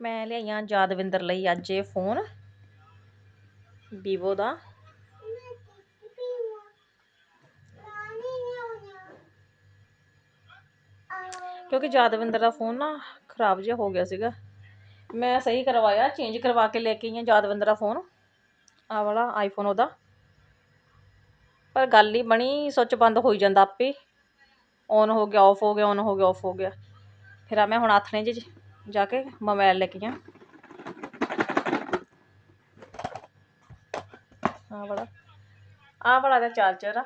ਮੈਂ ਲਿਆਈਆਂ ਯਾਦਵਿੰਦਰ ਲਈ ਅੱਜ ਇਹ ਫੋਨ, ਵੀਵੋ ਦਾ। ਕਿਉਂਕਿ ਯਾਦਵਿੰਦਰ ਦਾ ਫੋਨ ਨਾ ਖਰਾਬ ਜਿਹਾ ਹੋ ਗਿਆ ਸੀਗਾ। ਮੈਂ ਸਹੀ ਕਰਵਾਇਆ ਚੇਂਜ ਕਰਵਾ ਕੇ ਲੈ ਕੇ ਆਈ ਹਾਂ ਯਾਦਵਿੰਦਰ ਦਾ ਫੋਨ। ਆ ਵਾਲਾ ਆਈਫੋਨ ਉਹਦਾ। ਪਰ ਗੱਲ ਹੀ ਬਣੀ, ਸੁੱਚ ਬੰਦ ਹੋਈ ਜਾਂਦਾ ਆਪੇ। ਔਨ ਹੋ ਗਿਆ ਆਫ ਹੋ ਗਿਆ ਔਨ ਹੋ ਗਿਆ ਆਫ ਹੋ ਗਿਆ। ਫਿਰ ਆ ਮੈਂ ਹੁਣ ਆਥਣੇ 'ਚ ਜਾ ਕੇ ਮੋਬਾਈਲ ਲੈ ਕੇ ਆ ਵਾਲਾ। ਆ ਵਾਲਾ ਦਾ ਚਾਰਜਰ ਆ।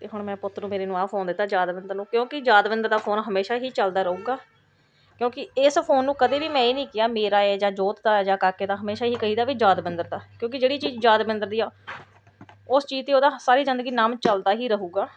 ਤੇ ਹੁਣ ਮੈਂ ਪੁੱਤ ਨੂੰ ਮੇਰੇ ਨੂੰ ਆਹ ਫੋਨ ਦਿੱਤਾ ਯਾਦਵਿੰਦਰ ਨੂੰ, ਕਿਉਂਕਿ ਯਾਦਵਿੰਦਰ ਦਾ ਫੋਨ ਹਮੇਸ਼ਾ ਹੀ ਚੱਲਦਾ ਰਹੂਗਾ। ਕਿਉਂਕਿ ਇਸ ਫੋਨ ਨੂੰ ਕਦੇ ਵੀ ਮੈਂ ਇਹ ਨਹੀਂ ਕਿਹਾ, ਮੇਰਾ ਹੈ ਜਾਂ ਜੋਤ ਦਾ ਹੈ ਜਾਂ ਕਾਕੇ ਦਾ, ਹਮੇਸ਼ਾ ਹੀ ਕਹੀਦਾ ਵੀ ਯਾਦਵਿੰਦਰ ਦਾ। ਕਿਉਂਕਿ ਜਿਹੜੀ ਚੀਜ਼ ਯਾਦਵਿੰਦਰ ਦੀ ਆ, ਉਸ ਚੀਜ਼ ਤੇ ਉਹਦਾ ਸਾਰੀ ਜ਼ਿੰਦਗੀ ਨਾਮ ਚੱਲਦਾ ਹੀ ਰਹੂਗਾ।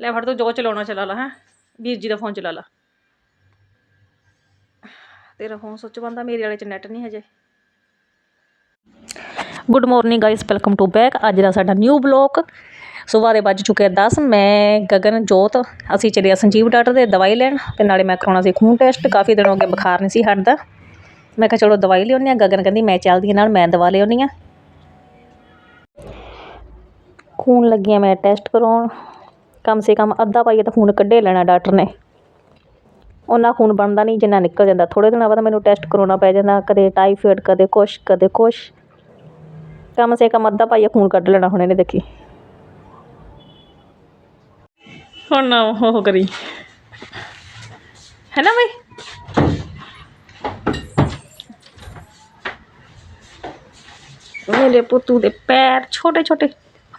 ਲੈ ਫੜ ਤੂੰ, ਜੋ ਚਲਾਉਣਾ ਚਲਾ ਲਾ, ਹੈ। ਵੀਰ ਜੀ ਦਾ ਫੋਨ ਚਲਾ ਲਾ। ਤੇਰਾ ਫੋਨ ਸੁੱਚ ਬੰਦਾ, ਮੇਰੇ ਵਾਲੇ ਚ ਨੈਟ ਨਹੀਂ ਹਜੇ। Good morning guys welcome to back ਅੱਜ ਦਾ ਸਾਡਾ ਨਿਊ ਬਲੌਗ ਸਵੇਰ ਵੱਜ ਚੁੱਕੇ ਆ 10 ਮੈਂ ਗਗਨ, ਜੋਤ, ਅਸੀਂ ਚਲੇ ਆ ਸੰਜੀਵ ਡਾਕਟਰ ਦੇ ਦਵਾਈ ਲੈਣ ਤੇ ਨਾਲੇ ਮੈਂ ਕਰਾਉਣਾ ਸੀ ਖੂਨ ਟੈਸਟ ਕਾਫੀ ਦਿਨ ਹੋ ਗਏ, ਬੁਖਾਰ ਨਹੀਂ ਸੀ ਹਟਦਾ। ਮੈਂ ਕਿਹਾ, ਚਲੋ ਦਵਾਈ ਲਿਆਉਂਦੇ ਆ ਗਗਨ ਕਹਿੰਦੀ, ਮੈਂ ਚੱਲਦੀ ਹਾਂ, ਨਾਲ ਮੈਂ ਦਵਾ ਲਿਆਉਂਦੀ ਆ ਖੂਨ ਲੱਗਿਆ, ਮੈਂ ਟੈਸਟ ਕਰਾਉਣ। ਕਮ ਸੇ ਕਮ ਅੱਧਾ ਪਾਈਏ ਤਾਂ ਖੂਨ ਕੱਢੇ ਲੈਣਾ ਡਾਕਟਰ ਨੇ। ਉਹਨਾਂ ਖੂਨ ਬਣਦਾ ਨਹੀਂ, ਜਿੰਨਾ ਨਿਕਲ ਜਾਂਦਾ। ਥੋੜ੍ਹੇ ਦਿਨਾਂ ਬਾਅਦ ਮੈਨੂੰ ਟੈਸਟ ਕਰਾਉਣਾ ਪੈ ਜਾਂਦਾ, ਕਦੇ ਟਾਈਫਾਇਡ ਕਦੇ ਕੁਛ ਕਦੇ ਕੁਛ। ਕਮ ਸੇ ਕਮ ਅੱਧਾ ਪਾਈਆ ਖੂਨ ਕੱਢ ਲੈਣਾ ਹੁਣ ਇਹਨੇ ਦੇਖੀ। ਹੁਣ ਨਾ ਉਹ ਕਰੀ। ਹੈ ਨਾ ਬਈ? ਮੇਰੇ ਪੁੱਤੂ ਦੇ ਪੈਰ ਛੋਟੇ ਛੋਟੇ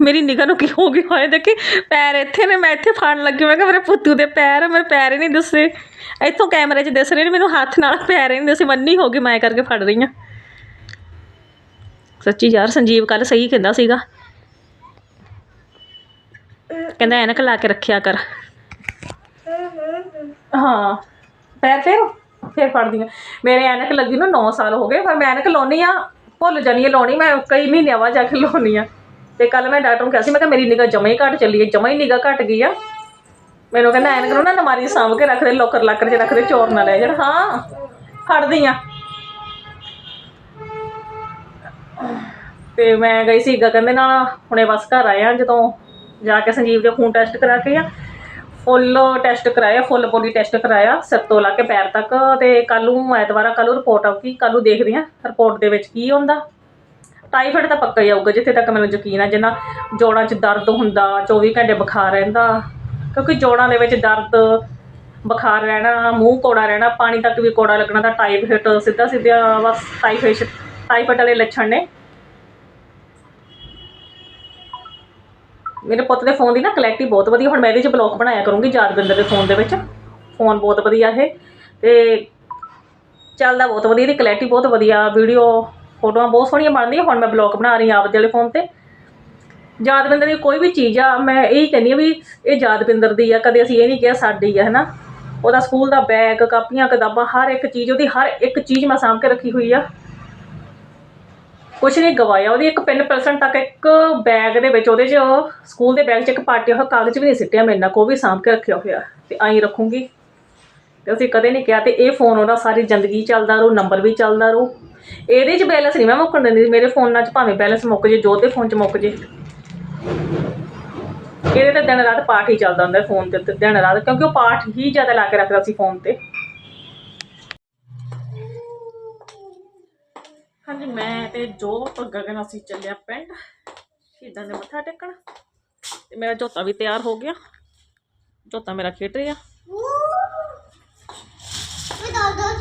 ਮੇਰੀ ਨਿਗਾਹ ਨੂੰ ਕੀ ਹੋ ਗਿਆ ਹੋਏ ਦੇਖੀ ਪੈਰ ਇੱਥੇ ਨੇ ਮੈਂ ਇੱਥੇ ਫੜਨ ਲੱਗੀ ਮੈਂ ਕਿਹਾ ਮੇਰੇ ਪੁੱਤੂ ਦੇ ਪੈਰ ਆ, ਮੇਰੇ ਪੈਰ ਹੀ ਨਹੀਂ ਦਿਸੇ। ਇੱਥੋਂ ਕੈਮਰੇ 'ਚ ਦਿਸ ਰਹੇ ਨੇ ਮੈਨੂੰ ਹੱਥ ਨਾਲ ਪੈਰ ਹੀ ਨਹੀਂ ਦਿਸੇ ਮੰਨੀ ਹੋ ਗਈ ਮੈਂ ਕਰਕੇ ਫੜ ਰਹੀ ਹਾਂ। ਸੱਚੀ ਯਾਰ ਸੰਜੀਵ ਕੱਲ ਸਹੀ ਕਹਿੰਦਾ ਸੀਗਾ। ਕਹਿੰਦਾ ਐਨਕ ਲਾ ਕੇ ਰੱਖਿਆ ਕਰ। ਹਾਂ ਪੈਰ ਫੇਰ ਫੇਰ ਫੜਦੀ ਆ ਮੇਰੇ ਐਨਕ ਲੱਗੀ ਨੂੰ 9 ਸਾਲ ਹੋ ਗਏ ਪਰ ਮੈਂ ਐਨਕ ਲਾਉਣੀ ਆ ਭੁੱਲ ਜਾਣੀ ਆ ਲਾਉਣੀ ਮੈਂ ਕਈ ਮਹੀਨਿਆਂ ਬਾਅਦ ਜਾ ਕੇ ਲਾਉਣੀ ਆ। ਤੇ ਕੱਲ ਮੈਂ ਡਾਕਟਰ ਨੂੰ ਕਿਹਾ ਸੀ, ਮੈਂ ਕਿਹਾ ਮੇਰੀ ਨਿਗਾਹ ਜਮਾ ਹੀ ਘਟ ਚੱਲੀ ਹੈ, ਜਮਾ ਹੀ ਨਿਗਾਹ ਘਟ ਗਈ ਆ। ਮੈਨੂੰ ਕਹਿੰਦਾ, ਐਨ ਕਰੋ ਨਾ ਨਮਾਰੀ ਸਾਂਭ ਕੇ ਰੱਖ ਦੇ, ਲੋਕਰ ਲਾਕਰ 'ਚ ਰੱਖ ਦੇ, ਚੋਰ ਨਾ ਲੈ ਜਾਣ। ਹਾਂ, ਫੜਦੀ ਆ। ਤੇ ਮੈਂ ਗਈ ਸੀ ਗਗਨ ਦੇ ਨਾਲ, ਹੁਣੇ ਬਸ ਘਰ ਆਏ ਆ, ਜਦੋਂ ਜਾ ਕੇ ਸੰਜੀਵ ਦੇ ਖੂਨ ਟੈਸਟ ਕਰਾ ਕੇ ਆ। ਫੁੱਲ ਟੈਸਟ ਕਰਾਇਆ, ਫੁੱਲ ਬੋਡੀ ਟੈਸਟ ਕਰਾਇਆ, ਸਿਰ ਤੋਂ ਲਾ ਕੇ ਪੈਰ ਤੱਕ, ਤੇ ਕੱਲ ਨੂੰ ਐਤਵਾਰ ਕੱਲ ਨੂੰ ਰਿਪੋਰਟ ਆਊਗੀ ਕੱਲ ਨੂੰ ਦੇਖਦੇ ਆ ਰਿਪੋਰਟ ਦੇ ਵਿੱਚ ਕੀ ਹੁੰਦਾ। ਟਾਈਫਾਇਡ ਤਾਂ ਪੱਕਾ ਹੀ ਆਊਗਾ, ਜਿੱਥੇ ਤੱਕ ਮੈਨੂੰ ਯਕੀਨ ਆ, ਜਿੰਨਾ ਜੋੜਾਂ 'ਚ ਦਰਦ ਹੁੰਦਾ 24 ਘੰਟੇ ਬੁਖਾਰ ਰਹਿੰਦਾ, ਕਿਉਂਕਿ ਜੋੜਾਂ ਦੇ ਵਿੱਚ ਦਰਦ ਬੁਖਾਰ ਰਹਿਣਾ, ਮੂੰਹ ਕੋੜਾ ਰਹਿਣਾ, ਪਾਣੀ ਤੱਕ ਵੀ ਕੋੜਾ ਲੱਗਣਾ ਤਾਂ ਟਾਈਫਾਇਡ ਸਿੱਧਾ ਸਿੱਧਾ ਬਸ ਟਾਈਫਾਇਡ ਟਾਈਫਾਇਡ ਵਾਲੇ ਲੱਛਣ ਨੇ। ਮੇਰੇ ਪੁੱਤ ਦੇ ਫੋਨ ਦੀ ਨਾ ਕਲੈਰਿਟੀ ਬਹੁਤ ਵਧੀਆ, ਹੁਣ ਮੈਂ ਇਹਦੇ 'ਚ ਬਲੌਗ ਬਣਾਇਆ ਕਰੂੰਗੀ ਯਾਦਵਿੰਦਰ ਦੇ ਫੋਨ ਦੇ ਵਿੱਚ। ਫੋਨ ਬਹੁਤ ਵਧੀਆ ਇਹ, ਤੇ ਚੱਲਦਾ ਬਹੁਤ ਵਧੀਆ, ਇਹਦੀ ਕਲੈਰਿਟੀ ਬਹੁਤ ਵਧੀਆ ਵੀਡੀਓ ਫੋਟੋਆਂ ਬਹੁਤ ਸੋਹਣੀਆਂ ਬਣਦੀਆਂ ਹੁਣ ਮੈਂ ਬਲੌਗ ਬਣਾ ਰਹੀ ਹਾਂ ਆਪਦੇ ਵਾਲੇ ਫੋਨ ਤੇ। ਯਾਦਵਿੰਦਰ ਦੀ ਕੋਈ ਵੀ ਚੀਜ਼ ਆ, ਮੈਂ ਇਹੀ ਕਹਿੰਦੀ ਆ ਵੀ ਇਹ ਯਾਦਵਿੰਦਰ ਦੀ ਆ, ਕਦੇ ਅਸੀਂ ਇਹ ਨਹੀਂ ਕਿਹਾ ਸਾਡੀ ਆ, ਹੈਨਾ? ਉਹਦਾ ਸਕੂਲ ਦਾ ਬੈਗ ਕਾਪੀਆਂ, ਕਿਤਾਬਾਂ, ਹਰ ਇੱਕ ਚੀਜ਼, ਉਹਦੀ ਹਰ ਇੱਕ ਚੀਜ਼ ਮੈਂ ਸਾਂਭ ਕੇ ਰੱਖੀ ਹੋਈ ਆ। ਕੁਛ ਨਹੀਂ ਗਵਾਇਆ, ਉਹਦੀ ਇੱਕ ਪਿੰਨ ਪਰਸੈਂਟ ਤੱਕ ਇੱਕ ਬੈਗ ਦੇ ਵਿੱਚ, ਉਹਦੇ 'ਚ ਸਕੂਲ ਦੇ ਬੈਗ 'ਚ ਇੱਕ ਪਾਟਿਆ ਹੋਇਆ ਕਾਗਜ਼ ਵੀ ਨਹੀਂ ਸਿੱਟਿਆ ਮੇਰੇ ਨਾਲ ਕੋਈ ਵੀ ਸਾਂਭ ਕੇ ਰੱਖਿਆ ਹੋਇਆ, ਤੇ ਆਈ ਰੱਖੂੰਗੀ। ਤੇ ਅਸੀਂ ਕਦੇ ਨਹੀਂ ਕਿਹਾ ਤੇ ਇਹ ਫੋਨ ਉਹਦਾ ਸਾਰੀ ਜ਼ਿੰਦਗੀ ਚੱਲਦਾ ਰਹੂ ਨੰਬਰ ਵੀ ਚੱਲਦਾ ਰਹੂ। ਇਹਦੇ 'ਚ ਬੈਲੈਂਸ ਨਹੀਂ ਮੈਂ ਮੁੱਕਣ ਦਿੰਦੀ, ਮੇਰੇ ਫੋਨਾਂ 'ਚ ਭਾਵੇਂ ਬੈਲੈਂਸ ਮੁੱਕ ਜੇ ਜੋ ਤੇ ਫੋਨ 'ਚ ਮੁੱਕ ਜੇ। ਇਹਦੇ ਤੇ ਦਿਨ ਰਾਤ ਪਾਠ ਹੀ ਚੱਲਦਾ ਹੁੰਦਾ ਫੋਨ ਤੇ ਦਿਨ ਰਾਤ, ਕਿਉਂਕਿ ਉਹ ਪਾਠ ਹੀ ਜ਼ਿਆਦਾ ਲਾ ਕੇ ਰੱਖਦਾ ਸੀ ਫੋਨ ਤੇ। ਹਾਂਜੀ, ਮੈਂ ਤੇ ਜੋ ਗਗਨ, ਅਸੀਂ ਚੱਲਿਆ ਪਿੰਡ। ਸ਼ਹੀਦਾਂ ਦੇ ਮੱਥਾ ਟੇਕਣ। ਤੇ ਮੇਰਾ ਜੋਤਾ ਵੀ ਤਿਆਰ ਹੋ ਗਿਆ। ਝੋਤਾ ਮੇਰਾ ਖੇਡ ਰਿਹਾ ਮੈਂ ਦੋ ਦੋ ਤੁਹਾਡੇ ਤੇ ਦੋ ਦੋ ਤੁਮਾਰੇ ਹਮ, ਪਾਪਾ ਨੀਚੇ ਸਦਾ ਬਦਲ ਨਹੀਂ ਕਰੇ ਮੋਟ ਤੋਂ ਪਾਏ ਪਾਲੇ ਨਹੀਂ ਬਾਤੀ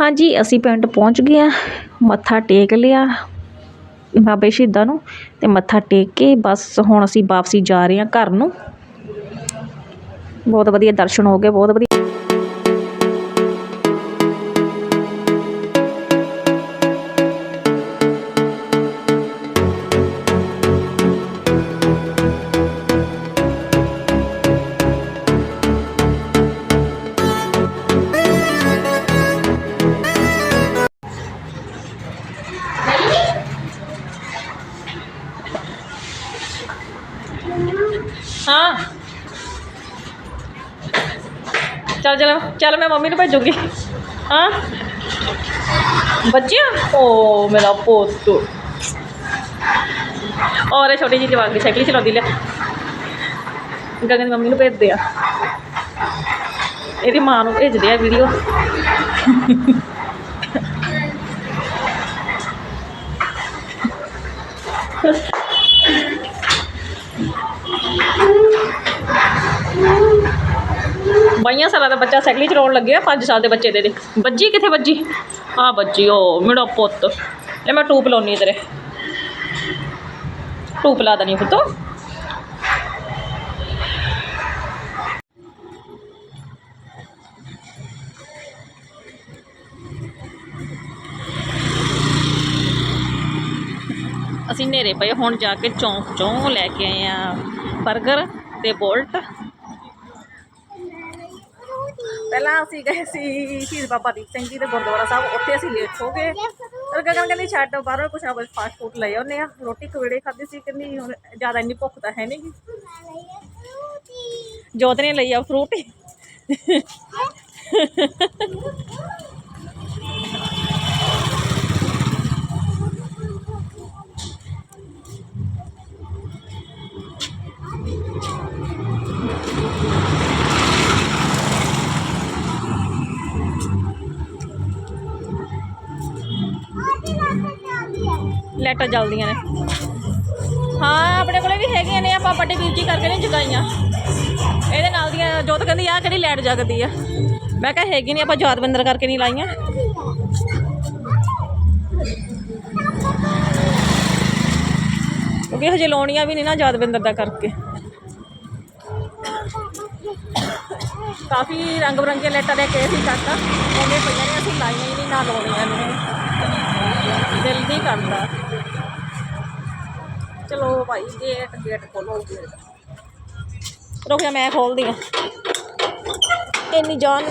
ਹਾਂਜੀ, ਅਸੀਂ ਪਿੰਡ ਪਹੁੰਚ ਗਏ ਆ ਮੱਥਾ ਟੇਕ ਲਿਆ ਬਾਬੇ ਸ਼ਹੀਦਾਂ ਨੂੰ ਤੇ ਮੱਥਾ ਟੇਕ ਕੇ ਬਸ ਹੁਣ ਅਸੀਂ ਵਾਪਸੀ ਜਾ ਰਹੇ ਹਾਂ ਘਰ ਨੂੰ। ਬਹੁਤ ਵਧੀਆ ਦਰਸ਼ਨ ਹੋ ਗਏ ਬਹੁਤ ਵਧੀਆ। ਹਾਂ। ਚੱਲ ਚੱਲ ਚੱਲ ਮੈਂ ਮੰਮੀ ਨੂੰ ਭੇਜੂਗੀ। ਹਾਂ? ਬੱਚਿਆ ਓ ਮੇਰਾ ਪੋਤ। ਔਰ ਇਹ ਛੋਟੀ ਜਿਹੀ ਜਵਾਕ ਦੀ ਸਾਈਕਲ ਚਲਾਉਂਦੀ, ਲਿਆ। ਗਗਨ ਦੀ ਮੰਮੀ ਨੂੰ ਭੇਜਦੇ ਆ। ਇਹਦੀ ਮਾਂ ਨੂੰ ਭੇਜਦੇ ਆ ਵੀਡੀਓ। ਬਾਈਆਂ ਸਾਲਾਂ ਦਾ ਬੱਚਾ ਸਾਈਕਲ ਚਲਾਉਣ ਲੱਗਿਆ 5 ਸਾਲ ਦੇ ਬੱਚੇ ਦੇ ਦੇ ਬੱਜੀ ਕਿੱਥੇ ਬੱਜੀ ਆ ਬੱਜੀ ਓ, ਮੇਰਾ ਪੁੱਤ। ਲੈ ਮੈਂ ਟੂਪ ਲਾਉਣੀ ਤੇਰੇ। ਟੂਪ ਲਾ ਦਣੀ ਪੁੱਤ। ਅਸੀਂ ਨੇਰੇ ਪਏ, ਹੁਣ ਜਾ ਕੇ ਚੌਂਕ ਚੋਂ ਲੈ ਕੇ ਆਏ ਆ 버ਗਰ ਤੇ ਬੋਲਟ। ਪਹਿਲਾਂ ਅਸੀਂ ਗਏ ਸੀ ਸ਼ਹੀਦ ਬਾਬਾ ਦੀਪ ਸਿੰਘ ਜੀ ਦੇ ਗੁਰਦੁਆਰਾ ਸਾਹਿਬ ਉੱਥੇ ਅਸੀਂ ਲੇਟ ਹੋ ਗਏ। ਪਰ ਗਗਨ ਕਹਿੰਦੀ ਛੱਡ ਬਾਹਰੋਂ ਕੁਛ ਕੁਛ ਫਾਸਟ ਫੂਡ ਲੈ ਆਉਂਦੇ ਆ। ਰੋਟੀ ਕਵੇੜੇ ਖਾਧੀ ਸੀ ਕਹਿੰਦੀ ਹੁਣ ਜ਼ਿਆਦਾ ਇੰਨੀ ਭੁੱਖ ਤਾਂ ਹੈ ਨਹੀਂ ਜੋਤ ਨੇ ਲਈ ਆ ਫਰੂਟ ਲਾਈਟਾਂ ਜਲਦੀਆਂ ਨੇ। ਹਾਂ, ਆਪਣੇ ਕੋਲੇ ਵੀ ਹੈਗੀਆਂ ਨੇ, ਆਪਾਂ ਵੱਡੇ ਵੀਰ ਜੀ ਕਰਕੇ ਨਹੀਂ ਜਗਾਈਆਂ। ਇਹਦੇ ਨਾਲ ਦੀਆਂ, ਜੋਤ ਕਹਿੰਦੀ ਆ ਕਿਹੜੀ ਲਾਈਟ ਜਗਦੀ ਆ? ਮੈਂ ਕਿਹਾ, ਹੈਗੀ ਨਹੀਂ ਆਪਾਂ ਯਾਦਵਿੰਦਰ ਕਰਕੇ ਨਹੀਂ ਲਾਈਆਂ। ਕਿਉਂਕਿ ਹਜੇ ਲਾਉਣੀਆਂ ਵੀ ਨਹੀਂ ਨਾ ਯਾਦਵਿੰਦਰ ਦਾ ਕਰਕੇ। ਕਾਫੀ ਰੰਗ ਬਰੰਗੀਆਂ ਲਾਈਟਾਂ ਲੈ ਕੇ ਅਸੀਂ ਕਾਕਾ ਉਹਨੇ ਪਈਆਂ ਨੇ, ਅਸੀਂ ਲਾਈਆਂ ਹੀ ਨਹੀਂ ਨਾ ਲਾਉਣੀਆਂ ਨੇ। ਦਿਲ ਨਹੀਂ ਕਰਦਾ। ਚਲੋ ਭਾਈ ਗੇਟ ਗੇਟ ਖੋਲੋ ਗੇਟ ਰੁਕ ਜਾ, ਮੈਂ ਖੋਲਦੀ ਆ। ਇੰਨੀ ਜਾਨ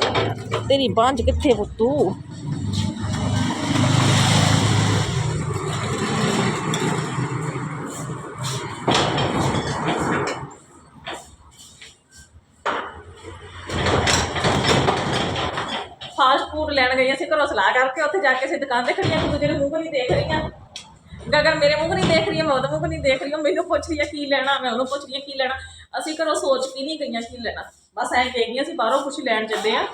ਤੇਰੀ ਬਾਂਝ ਕਿੱਥੇ ਪੁੱਤੂ? ਫਾਸਟ ਫੂਡ ਲੈਣ ਗਈਆਂ ਸੀ ਘਰੋਂ ਸਲਾਹ ਕਰਕੇ ਉੱਥੇ ਜਾ ਕੇ ਅਸੀਂ ਦੁਕਾਨ ਤੇ ਖੜੀਆਂ ਇੱਕ ਦੂਜੇ ਦੇ ਮੂੰਹ ਨਹੀਂ ਦੇਖ ਰਹੀਆਂ। ਗਗਨ ਮੇਰੇ ਮੂੰਹ ਨਹੀਂ ਦੇਖ ਰਹੀ ਹੈ ਮੈਂ ਉਹਦਾ ਮੂੰਹ ਨਹੀਂ ਦੇਖ ਰਹੀ ਹਾਂ ਮੈਨੂੰ ਪੁੱਛ ਰਹੀ ਹੈ ਕੀ ਲੈਣਾ ਮੈਂ ਉਹਨੂੰ ਪੁੱਛ ਰਹੀ ਹਾਂ ਕੀ ਲੈਣਾ। ਅਸੀਂ ਘਰੋਂ ਸੋਚ ਕੇ ਨਹੀਂ ਗਈਆਂ ਕੀ ਲੈਣਾ। ਬਸ ਐਂ ਕਹਿ ਗਈਆਂ ਅਸੀਂ ਬਾਹਰੋਂ ਕੁਝ ਲੈਣ ਚੱਲੇ ਆ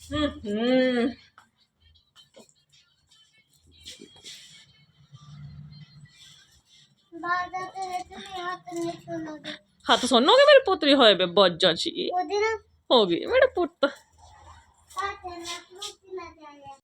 ਹੂੰ ਹੂੰ। ਬਾਦਾ ਤੇਰੇ ਤੇ ਮੇਰਾ ਹੱਥ ਨਹੀਂ ਸੁਣੋਗੇ ਹੱਥ ਸੁਣੋਗੇ ਮੇਰੇ ਪੁੱਤਰੀ ਹੋਏ ਬੇ ਬੱਜਾ ਜੀ ਉਹਦੇ ਨਾ ਹੋ ਗਈ ਮੇਰੇ ਪੁੱਤ। 那家